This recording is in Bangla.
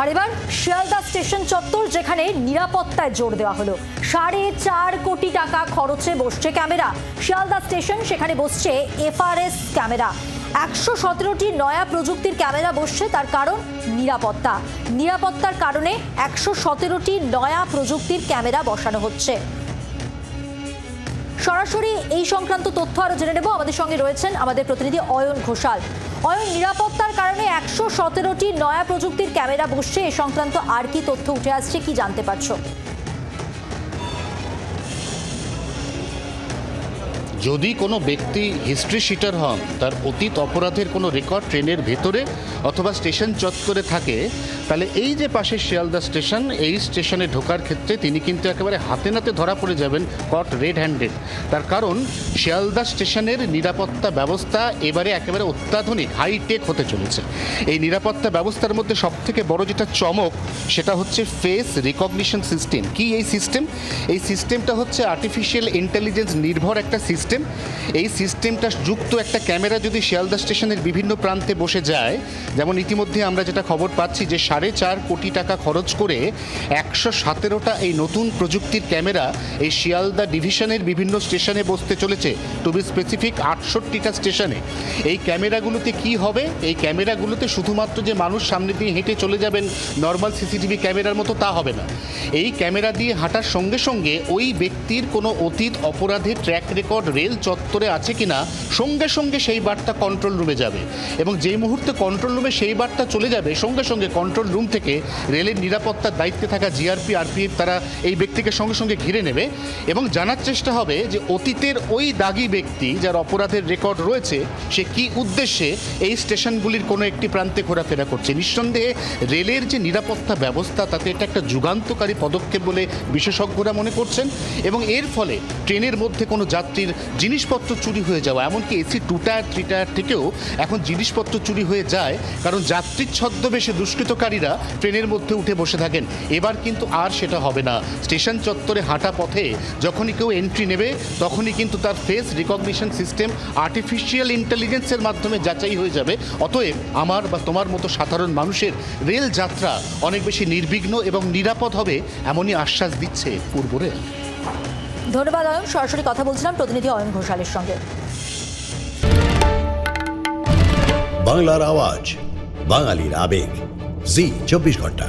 আর এবার শিয়ালদা স্টেশন চত্বর, যেখানে নিরাপত্তায় জোর দেওয়া হলো। সাড়ে চার কোটি টাকা খরচে বসছে ক্যামেরা। শিয়ালদা স্টেশন, সেখানে বসছে এফআরএস ক্যামেরা। একশো সতেরোটি নয়া প্রযুক্তির ক্যামেরা বসছে, তার কারণ নিরাপত্তা। নিরাপত্তার কারণে একশো সতেরোটি নয়া প্রযুক্তির ক্যামেরা বসানো হচ্ছে। সরাসরি এই সংক্রান্ত তথ্য আরও জেনে নেব। আমাদের সঙ্গে রয়েছেন আমাদের প্রতিনিধি অয়ন ঘোষাল। অয়ন, নিরাপত্তার কারণে একশো সতেরোটি নয়া প্রযুক্তির ক্যামেরা বসছে। এ সংক্রান্ত আর কি তথ্য উঠে আসছে, কি জানতে পারছ? যদি কোনো ব্যক্তি হিস্ট্রি শিটার হন, তার অতীত অপরাধের কোনো রেকর্ড ট্রেনের ভেতরে অথবা স্টেশন চত্বরে থাকে, তাহলে এই যে পাশে শিয়ালদা স্টেশন এই স্টেশনে ঢোকার ক্ষেত্রে তিনি কিন্তু একেবারে হাতে নাতে ধরা পড়ে যাবেন কট রেড হ্যান্ডেড তার কারণ, শিয়ালদা স্টেশনের নিরাপত্তা ব্যবস্থা এবারে একেবারে অত্যাধুনিক হাইটেক হতে চলেছে। এই নিরাপত্তা ব্যবস্থার মধ্যে সবথেকে বড় যেটা চমক, সেটা হচ্ছে ফেস রিকগনিশন সিস্টেম কি এই সিস্টেম এই সিস্টেমটা হচ্ছে আর্টিফিশিয়াল ইন্টেলিজেন্স নির্ভর একটা সিস্টেম এই সিস্টেমটা যুক্ত একটা ক্যামেরা যদি শিয়ালদা স্টেশনের বিভিন্ন প্রান্তে বসে যায়, যেমন ইতিমধ্যে আমরা যেটা খবর পাচ্ছি যে সাড়ে চার কোটি টাকা খরচ করে একশো সতেরোটা এই নতুন প্রযুক্তির ক্যামেরা এই শিয়ালদা ডিভিশনের বিভিন্ন স্টেশনে বসতে চলেছে টু বি স্পেসিফিক আটষট্টিটা স্টেশনে। এই ক্যামেরাগুলোতে কি হবে? এই ক্যামেরাগুলোতে শুধুমাত্র যে মানুষ সামনে দিয়ে হেঁটে চলে যাবেন নর্মাল সিসিটিভি ক্যামেরার মতো তা হবে না। এই ক্যামেরা দিয়ে হাঁটার সঙ্গে সঙ্গে ওই ব্যক্তির কোনো অতীত অপরাধের ট্র্যাক রেকর্ড রেল চত্বরে আছে কিনা, সঙ্গে সঙ্গে সেই বার্তা কন্ট্রোল রুমে যাবে। এবং যেই মুহূর্তে কন্ট্রোল রুমে সেই বার্তা চলে যাবে, সঙ্গে সঙ্গে কন্ট্রোল রুম থেকে রেলের নিরাপত্তার দায়িত্বে থাকা জিআরপি আরপিএফ তারা এই ব্যক্তিকে সঙ্গে সঙ্গে ঘিরে নেবে। এবং জানার চেষ্টা হবে যে অতীতের ওই দাগি ব্যক্তি যার অপরাধের রেকর্ড রয়েছে, সে কি উদ্দেশ্যে এই স্টেশনগুলির কোনো একটি প্রান্তে ঘোরাফেরা করছে? নিঃসন্দেহে রেলের যে নিরাপত্তা ব্যবস্থা, তাতে এটা একটা যুগান্তকারী পদক্ষেপ বলে বিশেষজ্ঞরা মনে করছেন। এবং এর ফলে ট্রেনের মধ্যে কোনো যাত্রীর জিনিসপত্র চুরি হয়ে যাওয়া, এমনকি AC two tier three tier থেকেও এখন জিনিসপত্র চুরি হয়ে যায়, কারণ যাত্রীর ছদ্মবেশে দুষ্কৃতকারীরা ট্রেনের মধ্যে উঠে বসে থাকেন। এবার কিন্তু আর সেটা হবে না। স্টেশন চত্বরে হাঁটা পথে যখনই কেউ এন্ট্রি নেবে, তখনই কিন্তু তার ফেস রিকগনিশন সিস্টেম আর্টিফিশিয়াল ইন্টেলিজেন্সের মাধ্যমে যাচাই হয়ে যাবে। অতএব আমার বা তোমার মতো সাধারণ মানুষের রেল যাত্রা অনেক বেশি নির্বিঘ্ন এবং নিরাপদ হবে, এমনই আশ্বাস দিচ্ছে পূর্ব রেল। ধন্যবাদ, অয়ন। সরাসরি কথা বলছিলাম প্রতিনিধি অয়ন ঘোষালের সঙ্গে। বাংলার আওয়াজ, বাঙালির আবেগ। জি, চব্বিশ ঘণ্টা।